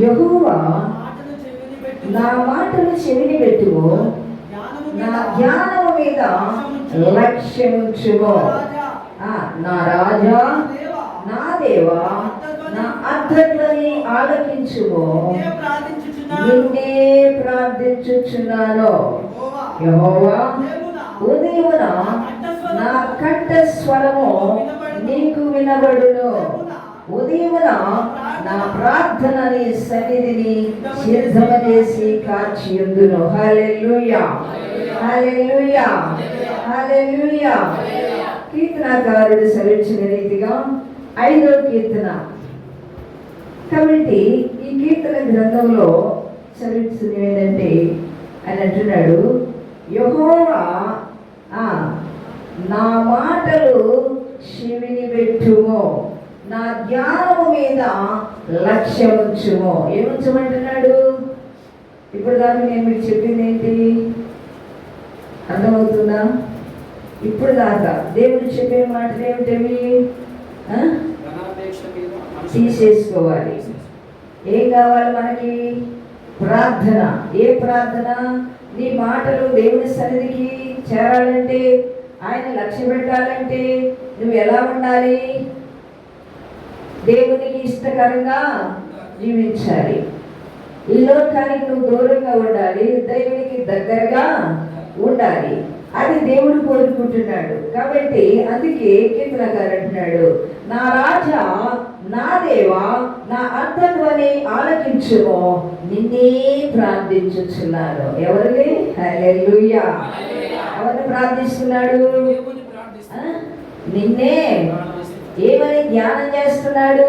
యెహోవా నా మాటలు చెవిని జ్ఞానము నా జ్ఞానము మీద ఆ, నా రాజా నా దేవా నా అర్థధ్వని ఆలకించుము నిన్నే ప్రార్థించుచున్నాను. నిన్నే ప్రార్థించుచున్నాను. యెహోవా ఉదయమున నా కంఠ స్వరము నీకు వినబడును. ఉదయమున నా ప్రార్థనని సన్నిధిని సిద్ధము చేసి కాచియుందును. హల్లెలూయా. హల్లెలూయా. హల్లెలూయా. కీర్తనకారుడు సెలవించిన రీతిగా ఐదో కీర్తన. కాబట్టి ఈ కీర్తన గ్రంథంలో సెలవిస్తుంది ఏంటంటే అని అంటున్నాడు యహోవా ఆ, నా మాటలు శివిని పెట్టుము. నా జ్ఞానము మీద లక్ష్యం ఉంచుము ఏముంచమంటున్నాడు? ఇప్పుడు దాకా నేను మీకు చెప్పింది ఏంటి అర్థమవుతుందా? ఇప్పుడు దాకా. దేవుడు చెప్పిన మాటలు ఏమిటవి? తీసేసుకోవాలి. ఏం కావాలి మనకి? ప్రార్థన. ఏ ప్రార్థన? నీ మాటలు దేవుని సన్నిధికి చేరాలంటే ఆయన లక్ష్య పెట్టాలంటే నువ్వు ఎలా ఉండాలి? దేవునికి ఇష్టకరంగా జీవించాలి. ఈ లోకానికి నువ్వు దూరంగా ఉండాలి దేవునికి దగ్గరగా ఉండాలి. అది దేవుడు కోరుకుంటున్నాడు. కాబట్టి అందుకే కీర్తన గారు అంటున్నాడు నా రాజా నా దేవా నా అర్థధ్వని ఆలకించుము నిన్నే ప్రార్థించుచున్నాను. ఎవరిని? హల్లెలూయా. ఎవరిని ప్రార్థిస్తున్నాడు? నిన్నే. ఏమని ధ్యానం చేస్తున్నాడు.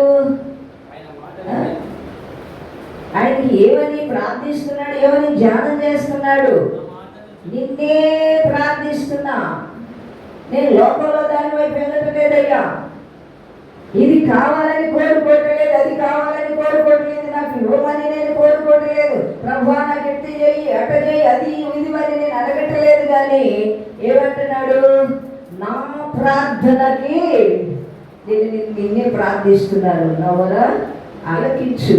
ఆయనకి ఏమని ప్రార్థిస్తున్నాడు? ఏమని ధ్యానం చేస్తున్నాడు? నిన్నే ప్రార్థిస్తున్నా. నేను లోకంలో దాని వైపు వెళ్ళటలేదయ్యా. ఇది కావాలని కోరుకోవట్లేదు అది కావాలని కోరుకోవట్లేదు నాకు ఇవ్వమని నేను కోరుకోవట్లేదు. ప్రభా నాకు ఎట్టి చేయి అట చేయి అది ఇది అని నేను అడగట్లేదు కానీ ఏమంటున్నాడు? నా ప్రార్థనకి నేను నిన్ను నిన్నే ప్రార్థిస్తున్నాను. నవరా ఆలకించు.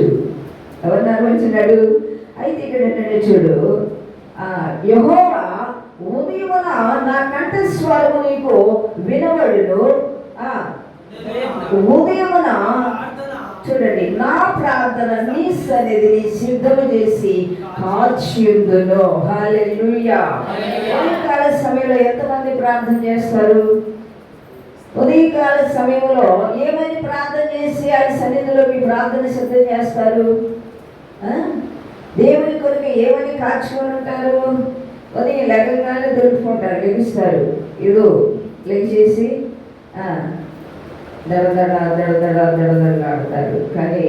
ఎవరిని ఆలోచించినాడు అయితే ఇక్కడ ఏంటంటే చూడు ఆ, యెహోవా ఉదయమున నా కంఠస్వరము నీకు వినబడును. ఆ, ఉదయమున చూడండి నా ప్రార్థన నీ సన్నిధిని సిద్ధము చేసి కాల్చియుందును. హల్లెలూయా. ఉదయకాల సమయంలో ఎంతమంది ప్రార్థన చేస్తారు? ఉదయకాల సమయంలో ఏమని ప్రార్థన చేసి ఆయన సన్నిధిలో మీ ప్రార్థన సిద్ధం చేస్తారు? దేవుని కొరకు ఏమని కాచుకొని ఉంటారు? ఉదయం లెగగానే దొరుకుకుంటారు లెగిస్తారు. ఇదో లెగిసేసి ఆ, దడదడ దడదడ దడదడ ఆడతారు కానీ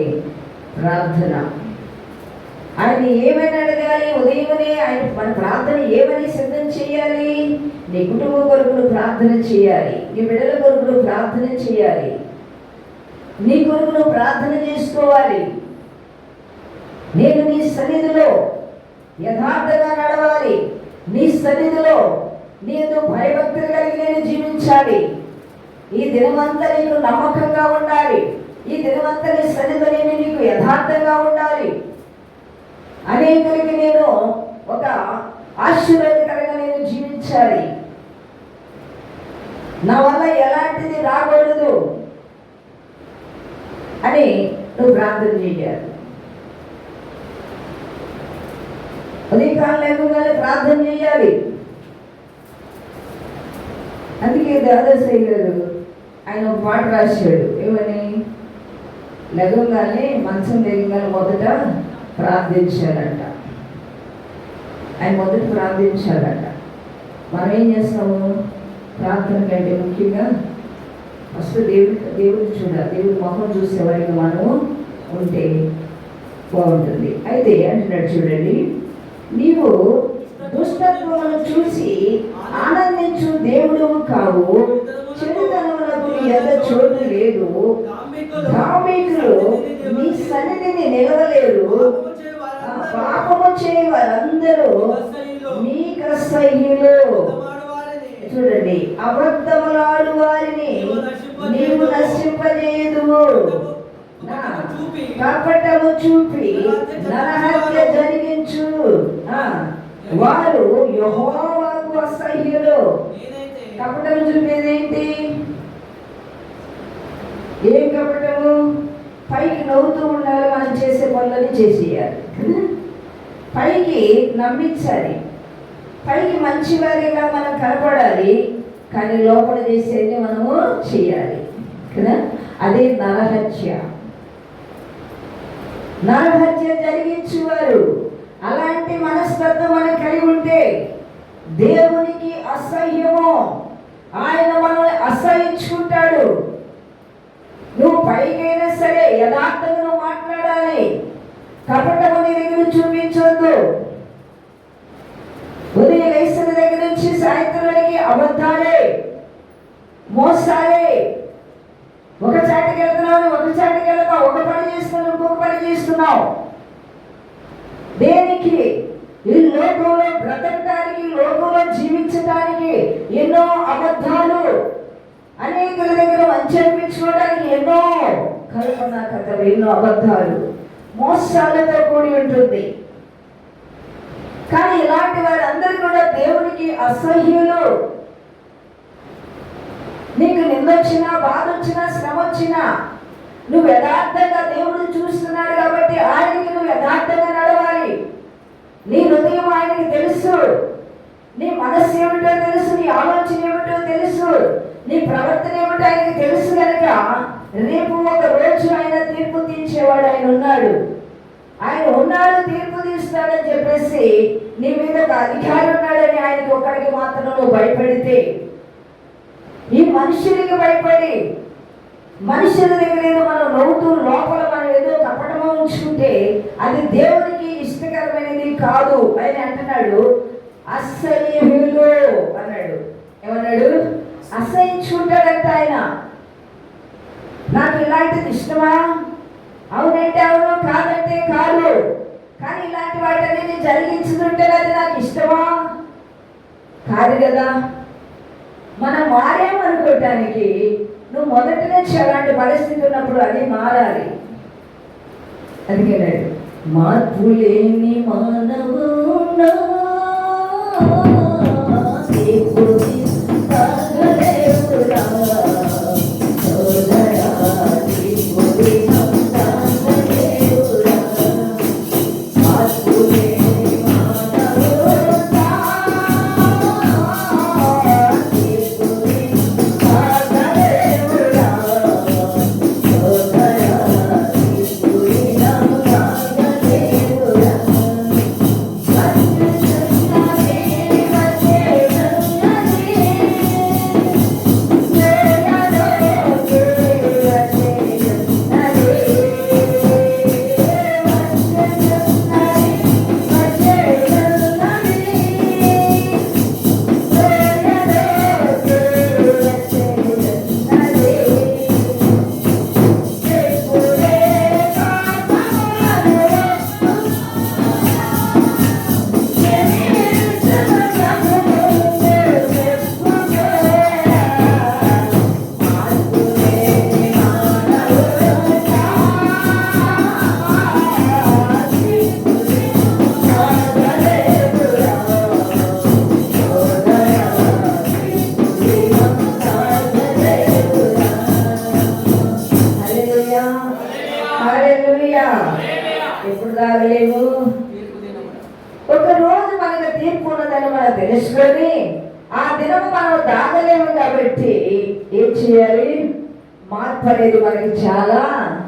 ప్రార్థన ఆయన ఏమని అడగాలి? ఉదయమనే ఆయన మన ప్రార్థన ఏమని సిద్ధం చేయాలి? నీ కుటుంబ కొరకు ప్రార్థన చేయాలి. నీ బిడ్డల కొరకు ప్రార్థన చేయాలి. నీ కొరకు ప్రార్థన చేసుకోవాలి. నేను నీ సన్నిధిలో యథార్థంగా నడవాలి. నీ సన్నిధిలో నీతో భయభక్తులు కలిగి నేను జీవించాలి. ఈ దినమంతా నీకు నమ్మకంగా ఉండాలి. ఈ దినమంతా నీ సన్నిధిలో నేను నీకు యథార్థంగా ఉండాలి. అనేకులకి నేను ఒక ఆశీర్వాదకరంగా నేను జీవించాలి. నా వల్ల ఎలాంటిది రాకూడదు అని నువ్వు ప్రార్థన చేయాలి. ఉదయకాలం లేకుండా ప్రార్థన చేయాలి. అందుకే దాదాసాయి గారు ఆయన ఒక పాట రాశాడు. ఏమని? లెగంగానే మంచం లేకుండా మొదట ప్రార్థించాలంట ఆయన మొదట ప్రార్థించాలంట మనం ఏం చేస్తాము? ప్రార్థన కంటే ముఖ్యంగా ఫస్ట్ దేవుడి దేవుడిని చూడాలి. దేవుడి మొహం చూసేవారికి మనము ఉంటే బాగుంటుంది. అయితే అంటున్నాడు చూడండి నీవు దుష్టత్వమును చూసి ఆనందించు దేవుడు కావు. చెడుతనములకు ఎంత చోటు లేదు. ధార్మికులు నీ సన్నిధిని నిలవలేరు. పాపము చేయ వారందరూ నీకు అసహ్యులు చూడండి అబద్ధములాడు వారిని నీవు నశింపజేయదు కపటము చూపి నరహత్య జరిగించు. వారు యెహోవాకు అసహ్యులు. కపటము చూపేదేంటి ఏం కపటము? పైకి నవ్వుతూ ఉండాలి మనం చేసే పనులని చేసేయాలి? పైకి నమ్మించాలి. పైకి మంచి వారిగా మనం కనపడాలి. కానీ లోపల చేసేది మనము చేయాలి. కదా? అదే నరహత్య. నరహత్య జరిగించేవారు. అలాంటి మనస్తత్వం మనం కలిగి ఉంటే దేవునికి అసహ్యము. ఆయన మనల్ని అసహించుకుంటాడు. నువ్వు పైకైనా సరే యథార్థంగా నువ్వు మాట్లాడాలి. కపటము నీ దగ్గర చూపించొద్దు. ఉదయం లేచిన దగ్గర నుంచి సాయంత్రం వరకు అబద్ధాలే మోసాలే. ఒక చాటికి వెళ్తున్నావు ఒక చాటికి వెళ్తావు ఒక పని చేస్తున్నావు ఇంకొక పని చేస్తున్నావు. దేనికి? ఈ లోకంలో బ్రతకడానికి లోకంలో జీవించడానికి ఎన్నో అబద్ధాలు అనేకుల దగ్గర మంచి అనిపించుకోవడానికి ఎన్నో కల్పన కథలు ఎన్నో అబద్ధాలు. మోసాలతో కూడి ఉంటుంది. కానీ ఇలాంటి వారందరూ కూడా దేవునికి అసహ్యులు. నీకు నిందొచ్చినా బాధ వచ్చినా శ్రమ వచ్చినా నువ్వు యథార్థంగా దేవుడు చూస్తున్నాడు కాబట్టి ఆయనకి నువ్వు యథార్థంగా నడవాలి. నీ హృదయం ఆయనకి తెలుసు. నీ మనస్సు ఏమిటో తెలుసు నీ ఆలోచన ఏమిటో తెలుసు. నీ ప్రవర్తన ఏమిటో ఆయనకి తెలుసు కనుక రేపు ఒక రోజు ఆయన తీర్పు తీర్చేవాడు ఆయన ఉన్నాడు. ఆయన ఉన్నాడు తీర్పు తీస్తాడని చెప్పేసి నీ మీద ఒక అధికారి ఉన్నాడని ఆయనకి ఒక్కడికి మాత్రం నువ్వు భయపడితే ఈ మనుషులకి భయపడి మనుషుల దగ్గర ఏదో మనం నవ్వుతూ లోపల మనం ఏదో కపటమో ఉంచుకుంటే అది దేవునికి ఇష్టకరమైనది కాదు అని అంటున్నాడు. అసహ్యులు అన్నాడు. ఏమన్నాడు? అసహించుకుంటాడంట ఆయన. నాకు ఇలాంటిది ఇష్టమా? అవునంటే అవును కాదంటే కాదు. కానీ ఇలాంటి వాటిని జరిగించుకుంటే అది నాకు ఇష్టమా? కాదు కదా. మనం మారేమనుకోవటానికి నువ్వు మొదటి నుంచి అలాంటి పరిస్థితి ఉన్నప్పుడు అది మారాలి. అందుకేనాడు మార్పు లేని మానవున్నా తెలుసుకొని ఆ దినము మనం దాగలేము కాబట్టి ఏం చేయాలి? మార్పు అనేది మనకి చాలా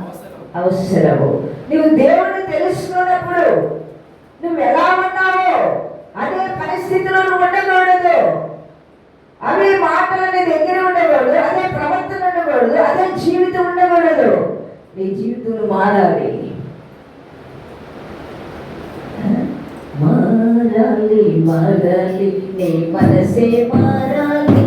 అవసరం. అవసరము. నువ్వు దేవుణ్ణి తెలుసుకున్నప్పుడు నువ్వు ఎలా ఉన్నావో అదే పరిస్థితిలో నువ్వు ఉండకూడదు. అవే మాటలు నీ దగ్గర ఉండకూడదు అదే ప్రవర్తన ఉండకూడదు అదే జీవితం ఉండకూడదు. నీ జీవితం మారాలి. మారాలి మారాలి నీ మనసే మారాలి.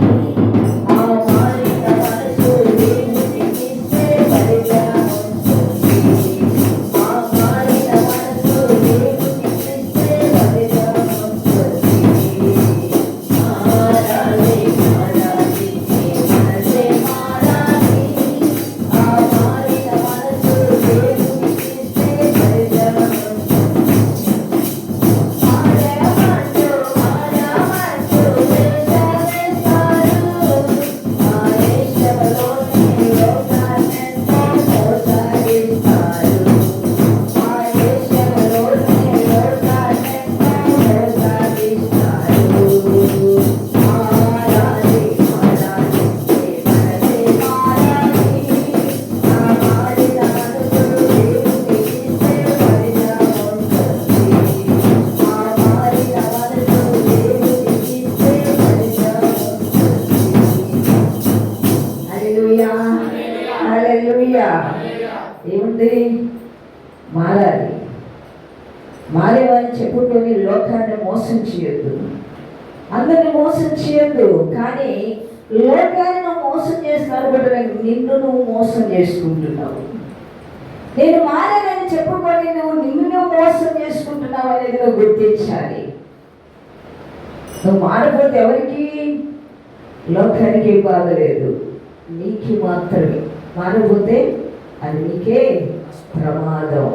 ఏం బాధ లేదు? నీకు మాత్రమే. మారకపోతే అది నీకే ప్రమాదం.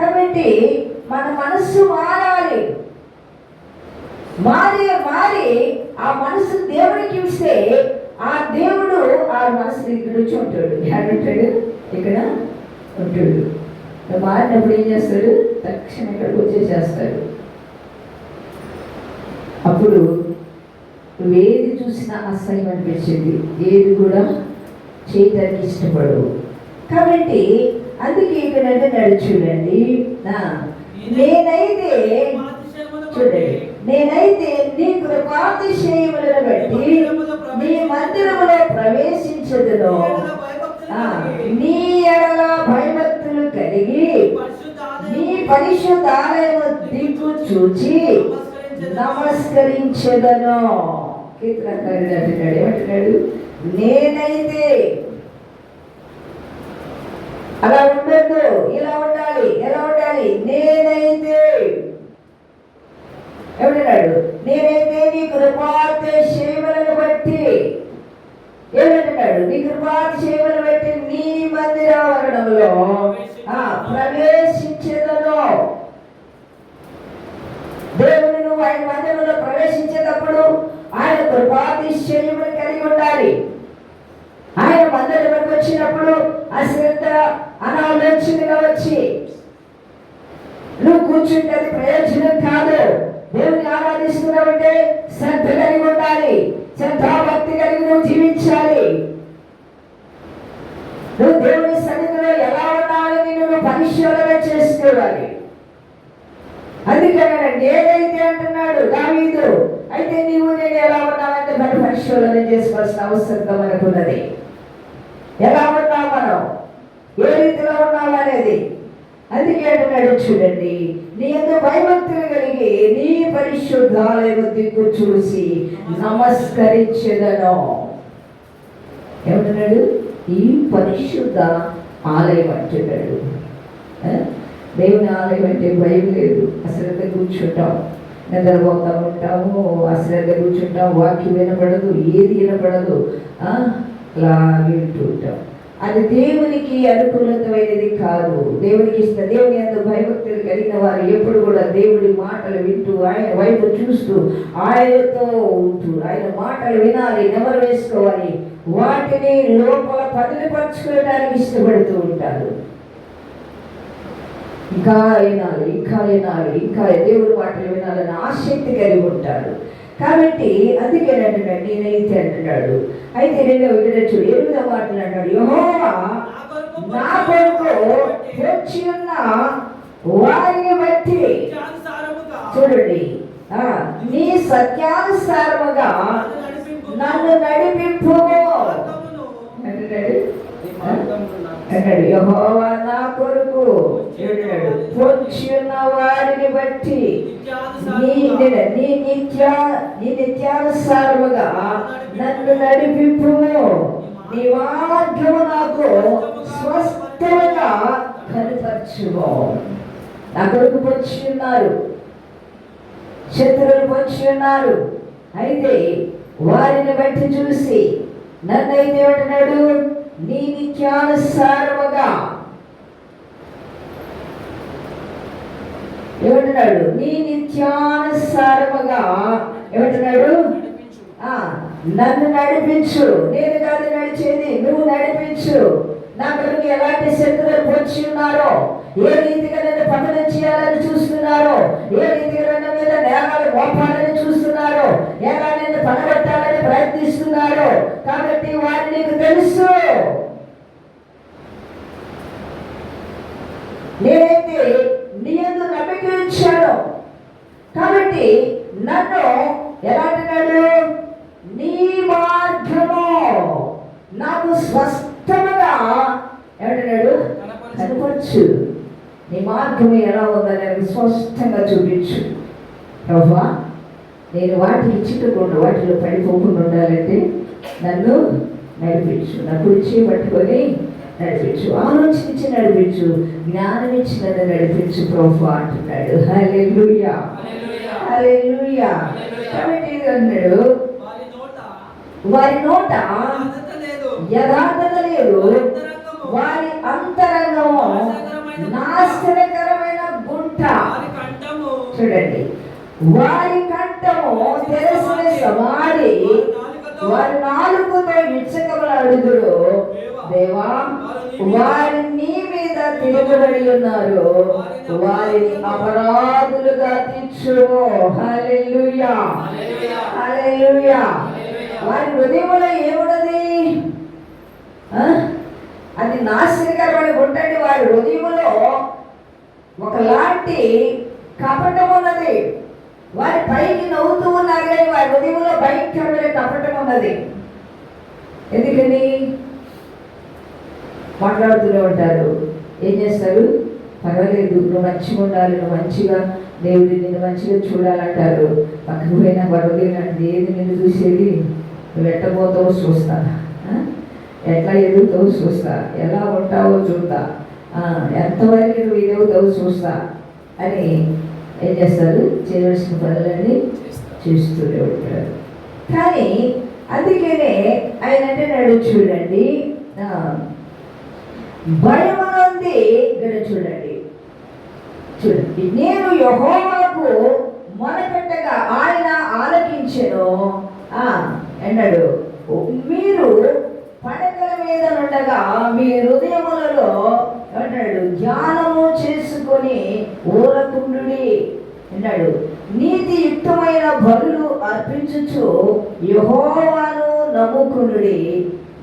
కాబట్టి మన మనస్సు మారాలి. మారి మారి ఆ మనసు దేవుడికి ఇస్తే ఆ దేవుడు ఆ మనసు ఇక్కడ వచ్చి ఉంటాడు. ఉంటాడు? ఇక్కడ ఉంటాడు. మారినప్పుడు ఏం చేస్తాడు? తక్షణం ఇక్కడికి వచ్చేసేస్తాడు. అప్పుడు నువ్వేది చూసినా అసహ్యం అనిపించింది ఏది కూడా చేయడానికి ఇష్టపడవు. కాబట్టి అందుకే ఇక్కడంటే నడు చూడండి. నేనైతే చూడండి. నేనైతే నీ కృపాతిశయములను బట్టి నీ మందిరములో ప్రవేశించదును. నీ ఎడల భయభక్తులు కలిగి నీ పరిశుద్ధాలయము దిక్కు చూచి నమస్కరించదను. కీర్తనకారుడు అంటున్నాడు. ఏమంటున్నాడు? నేనైతే అలా ఉండద్దు. ఇలా ఉండాలి ఎలా ఉండాలి? నేనైతే ఏమంటున్నాడు? నేనైతే నీ కృపాతిశయములను బట్టి ఏమంటున్నాడు? నీ కృపాతిశయములను బట్టి నీ మందిరావరణంలో ఆ, ప్రవేశించేదను. ఆయన మందిరంలో ప్రవేశించేటప్పుడు ఆయన కృపాతిశయములు కలిగి ఉండాలి. ఆయన మందిరంలోకి వచ్చినప్పుడు అశ్రద్ధ అనాలోచనగా వచ్చి నువ్వు కూర్చుంటే అది ప్రయోజనం కాదు. దేవుని ఆరాధిస్తున్నావంటే శ్రద్ధ కలిగి ఉండాలి. శ్రద్ధాభక్తి కలిగి నువ్వు జీవించాలి. నువ్వు దేవుని సన్నిధిలో ఎలా ఉండాలని నువ్వు పరిశోధన చేసుకోవాలి అందుకని నేనైతే అంటున్నాడు దావీదు అయితే నీవు నేను ఎలా ఉండాలంటే మరి పరిశోధన చేసుకోవాల్సిన అవసరం మనకున్నది. ఎలా ఉన్నాం మనం? ఏ రీతిలో ఉన్నావు అనేది? అందుకే అంటున్నాడు చూడండి నీ యొక్క భయభక్తులు కలిగి నీ పరిశుద్ధాలయము దిక్కు చూసి నమస్కరించదను. ఏమంటున్నాడు? ఈ పరిశుద్ధ ఆలయం అంటున్నాడు. దేవుని ఆలయం అంటే భయం లేదు. అశ్రద్ధ కూర్చుంటాం. నిద్రపోతా ఉంటాము అశ్రద్ధ కూర్చుంటాం వాక్యం వినపడదు ఏది వినపడదు. అలా వింటూ ఉంటాం. అది దేవునికి అనుకూలతమైనది కాదు. దేవునికి ఇష్ట దేవుని అంత భయభక్తులు కలిగిన వారు ఎప్పుడు కూడా దేవుడి మాటలు వింటూ ఆయన వైపు చూస్తూ ఆయనతో ఉంటూ ఆయన మాటలు వినాలి నెమరు వేసుకోవాలి. వాటిని లోపల పదిలిపరచుకోవడానికి ఇష్టపడుతూ ఉంటారు. ఇంకా వినాలి ఇంకా వినాలి ఇంకా దేవుడు మాటలు వినాలని ఆసక్తి కలిగి ఉంటాడు. కాబట్టి అందుకే అంటున్నాడు నేనైతే అంటున్నాడు. అయితే నేను ఇక్కడ చూడు ఎనిమిదవ మాటలు అంటాడు? యెహోవా నా కొరకు వచ్చి ఉన్న వారిని బట్టి చూడండి. నీ సత్యానుసారముగా నన్ను నడిపింపు. అంటున్నాడు అంటాడు యహోవా నా కొరకు అంటున్నాడు పొంచి ఉన్న వారిని బట్టి నీ నీ నిత్య నీ నిత్యానుసారముగా నన్ను నడిపింపు నీ మార్గము నాకు స్వస్థముగా కనపరచుము. నా కొరకు పొంచి ఉన్నారు శత్రువులు పొంచి ఉన్నారు అయితే వారిని బట్టి చూసి నన్నైతే ఏమంటున్నాడు నీ నిత్యానుసారముగా ఏమంటున్నాడు? నీ నిత్యానుసారముగా ఏమంటున్నాడు? నన్ను నడిపించు. నేను కాదు నడిచేది నువ్వు నడిపించు. నా కొరకు ఎలాంటి శత్రువులు పొంచి ఉన్నారో ఏ రీతిగా నన్ను పతనం చేయాలని చూస్తున్నారో ఏ రీతిగా నన్ను మీద నేరాలు మోపాలని చూస్తున్నారో ఎలా నిన్ను పడగొట్టాలని ప్రయత్నిస్తున్నారో కాబట్టి వారిని నీకు తెలుసు నేనైతే నీ యందు నమ్మిక ఉంచాను కాబట్టి నన్ను ఎలా అంటున్నాడు? నీ మార్గము నాకు స్పష్టముగా ఏమంటున్నాడు? కనపరచు. నీ మార్గం ఎలా ఉందని నాకు స్పష్టంగా చూపించు. ప్రభా నేను వాటిని చిట్టుకుండా వాటిలో పడిపోకుండా ఉండాలంటే నన్ను నడిపించు. నా కుర్చీ పట్టుకొని నడిపించు ఆలోచించి నడిపించు జ్ఞానం ఇచ్చి నన్ను నడిపించు ప్రభా అంటున్నాడు. హల్లెలూయా. హల్లెలూయా. కాబట్టి అన్నాడు? వారి నోట. యథార్థత లేదు. వారి అంతరంగము నాశనకరమైన గుంట. చూడండి. వారి కంఠము తెరసిన సమాధి. వారి నాలుగుతో ఇచ్చకబలాడుదురు దేవా వారి నీ మీద తిరగబడి ఉన్నారు. వారిని అపరాధులుగా తీర్చుము. హల్లెలూయా. హల్లెలూయా. హల్లెలూయా. వారి హృదయంలో ఏమున్నది? అది నాశనకరమైన గుంటండి వారి హృదయంలో ఒకలాంటి కపటం ఉన్నది వారి పైకి నవ్వుతూ ఉన్నారు కానీ వారి హృదయంలో భయంకరమైన కపటం ఉన్నది. ఎందుకని? మాట్లాడుతూనే ఉంటారు. ఏం చేస్తారు? పర్వాలేదు నువ్వు మంచిగా ఉండాలి నువ్వు మంచిగా దేవుడి నిన్ను మంచిగా చూడాలంటారు. పక్కకు పోయినా పర్వాలేదు ఏది నిన్ను చూసేది? నువ్వు ఎట్టబోతావో చూస్తా. ఎట్లా ఎదుగుతావో చూస్తా. ఎలా ఉంటావో చూస్తా. ఎంతవరకు నువ్వు ఎదుగుతావో చూస్తా అని ఏం చేస్తారు? చేయవలసిన పనులన్నీ చేస్తూనే ఉంటారు. కానీ అందుకనే ఆయన అంటున్నాడు చూడండి ఆ, భయమునంది ఇక్కడ చూడండి. చూడండి నేను యహోవాకు మొరపెట్టగా ఆయన ఆలకించను. అన్నాడు. మీరు పడకల మీద ఉండగా మీ హృదయములలో అన్నాడు ధ్యానము చేసుకొని ఊరకుండుడి అన్నాడు నీతియుక్తమైన బరులు అర్పించుచు యహోవాను నమ్ముకునుడి.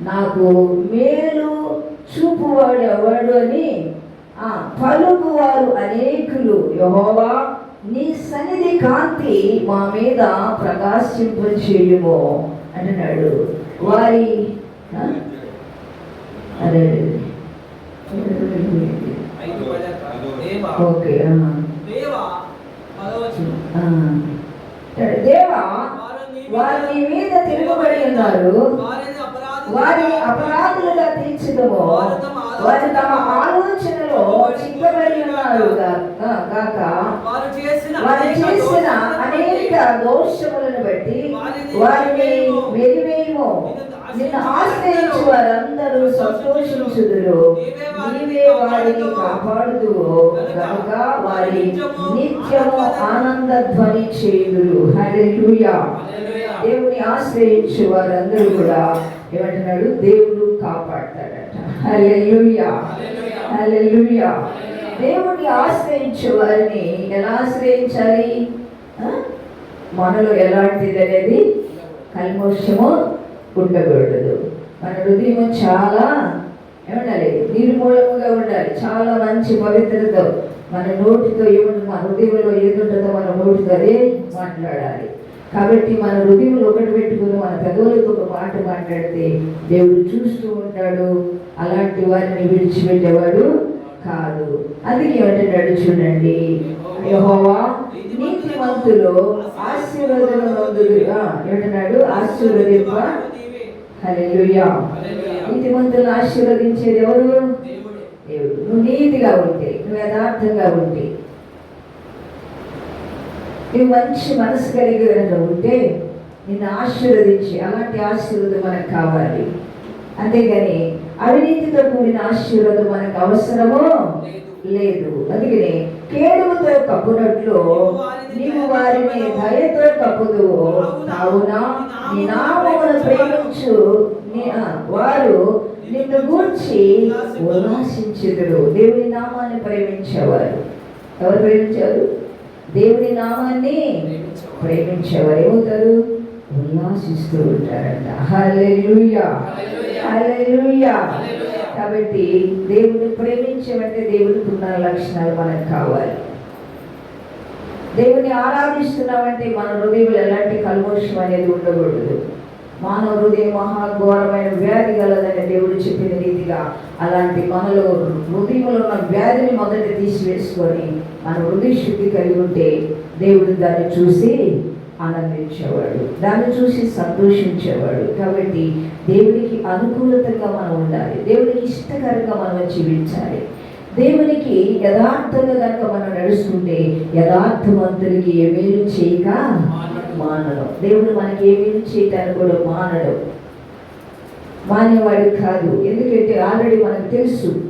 నాకు మేలు చూపువాడు ఎవడు అని ఆ పలుకువారు అనేకులు యహోవా నీ సన్నిధి కాంతి మా మీద ప్రకాశింపచేయుము అంటున్నాడు. వారి ఆ? అదే ఐదు పదార్థాలు. దేవా ఓకే ఆ. దేవా పదవచనం. ఆ. దేవా వారు నీ మీద తిరుగుబడి ఉన్నారు. వారిని అపరాధులుగా తీర్చుదము వారు తమ ఆలోచనలో చిక్కబడి ఉన్నారు. గాక వారు చేసిన వారు అనేక దోషములను బట్టి వారిని వెలివేయము. నిన్ను ఆశ్రయించు వారందరూ సంతోషించుదురు. నీవే వారిని కాపాడుదు కనుక వారి నిత్యము ఆనంద ధ్వని చేయుదురు. హల్లెలూయా. దేవుని ఆశ్రయించు వారందరూ కూడా ఏమంటున్నాడు దేవుడు కాపాడతాడట. దేవుని ఆశ్రయించు వారిని ఎలా ఆశ్రయించాలి? మనలో ఎలాంటిది అనేది కల్మోషము ఉండకూడదు. మన హృదయం చాలా ఏమండాలి? నిర్మూలముగా ఉండాలి. చాలా మంచి పవిత్రతో. మన నోటితో ఏముంటుంది మన హృదయంలో ఏదుంటుందో మన నోటితో అదే మాట్లాడాలి. కాబట్టి మన హృదయంలో ఒకటి పెట్టుకుని మన పెదవులతో ఒక మాట మాట్లాడితే దేవుడు చూస్తూ ఉంటాడు. అలాంటి వారిని విడిచిపెట్టేవాడు కాదు. అందుకే ఏమంటున్నాడు చూడండి. యెహోవా నీతి మంతులో నందుగా ఏమంటున్నాడు ఆశీర్వదింప. నీవే. హల్లెలూయా. హల్లెలూయా. ఆశీర్వదించేది ఎవరు? దేవుడు. నువ్వు నీతిగా ఉంటే నువ్వు యథార్థంగా ఉంటే నువ్వు మంచి మనసు కలిగి ఉంటే నిన్ను ఆశీర్వదించి అలాంటి ఆశీర్వాదం మనకు కావాలి. అంతేగాని అవినీతితో కూడిన ఆశీర్వాదం మనకు అవసరమో లేదు. అందుకని కేడుతో కప్పునట్లు నీవు వారిని దయతో కప్పుదు. అవునా నీ నామమును ప్రేమించు. నీ- వారు నిన్ను గూర్చి ఉల్లాసించుదురు. దేవుని నామాన్ని ప్రేమించేవారు. ఎవరు ప్రేమించారు దేవుని నామాన్ని ప్రేమించేవారు ఏమవుతారు ఉల్లాసిస్తూ ఉంటారంట. హల్లెలూయా. కాబట్టి దేవుని ప్రేమించమంటే దేవునికి ఉన్న లక్షణాలు మనకు కావాలి. దేవుని ఆరాధిస్తున్నామంటే మన హృదయంలో ఎలాంటి కల్మోషం అనేది ఉండకూడదు. మానవ హృదయం మహాఘోరమైన వ్యాధి గలదని దేవుడు చెప్పిన రీతిగా అలాంటి మనలో హృదయంలో ఉన్న వ్యాధిని మొదట తీసివేసుకొని మన హృదయ శుద్ధి కలిగి ఉంటే దేవుడు దాన్ని చూసి ఆనందించేవాడు. దాన్ని చూసి సంతోషించేవాడు. కాబట్టి దేవునికి అనుకూలతగా మనం ఉండాలి. దేవునికి ఇష్టకరంగా మనం జీవించాలి. దేవునికి యథార్థంగా కనుక మనం నడుస్తుంటే యథార్థవంతులకి ఏ మేలు చేయక మానడు. దేవుడు మనకి ఏ మేలు చేయటానికి కూడా మానడు. మానేవాడు కాదు. ఎందుకంటే ఆల్రెడీ మనకు తెలుసు.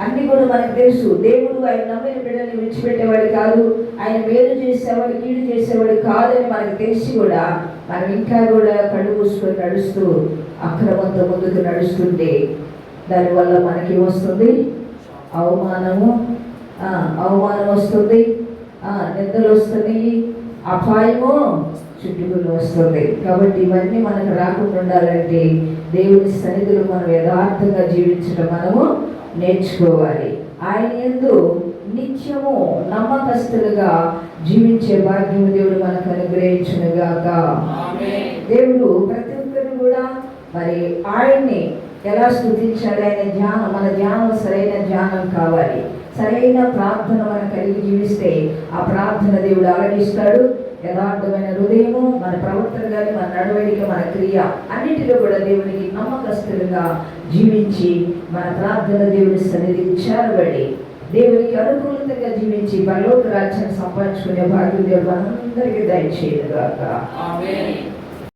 అన్ని కూడా మనకు తెలుసు. దేవుడు ఆయన నమ్మిన బిడ్డల్ని విడిచిపెట్టేవాడు కాదు. ఆయన మేలు చేసేవాడు కీడు చేసేవాడు కాదని మనకు తెలిసి కూడా మనం ఇంకా కూడా కళ్ళు మూసుకొని నడుస్తూ అక్రమంతో ముందుకు నడుస్తుంటే దానివల్ల మనకి వస్తుంది అవమానము అవమానం వస్తుంది. ఆ, నిందలు వస్తున్నాయి. అపాయము చుట్టుకుని వస్తుంది. కాబట్టి ఇవన్నీ మనకు రాకుండా ఉండాలంటే దేవుని సన్నిధిలో మనం యథార్థంగా జీవించడం మనము నేర్చుకోవాలి. ఆయన ఎందు నిత్యము నమ్మకస్తులుగా జీవించే భాగ్యము దేవుడు మనకు అనుగ్రహించునుగాక. దేవుడు ప్రతి ఒక్కరిని కూడా మరి ఆయన్ని ఎలా స్థుతించాలి ఆయన ధ్యానం? మన ధ్యానం సరైన ధ్యానం కావాలి. సరైన ప్రార్థన మనం కలిగి జీవిస్తే ఆ ప్రార్థన దేవుడు ఆలగిస్తాడు యథార్థమైన హృదయము మన ప్రవర్తన కానీ మన నడవడిక మన క్రియ అన్నిటిలో కూడా దేవునికి నమ్మకస్తులుగా జీవించి మన ప్రార్థన దేవుడి సన్నిధి చేరబడి దేవునికి అనుకూలంగా జీవించి పరలోక రాజ్యాన్ని సంపాదించుకునే భాగ్యం దేవుడు మనందరికీ దయచేయదుగాక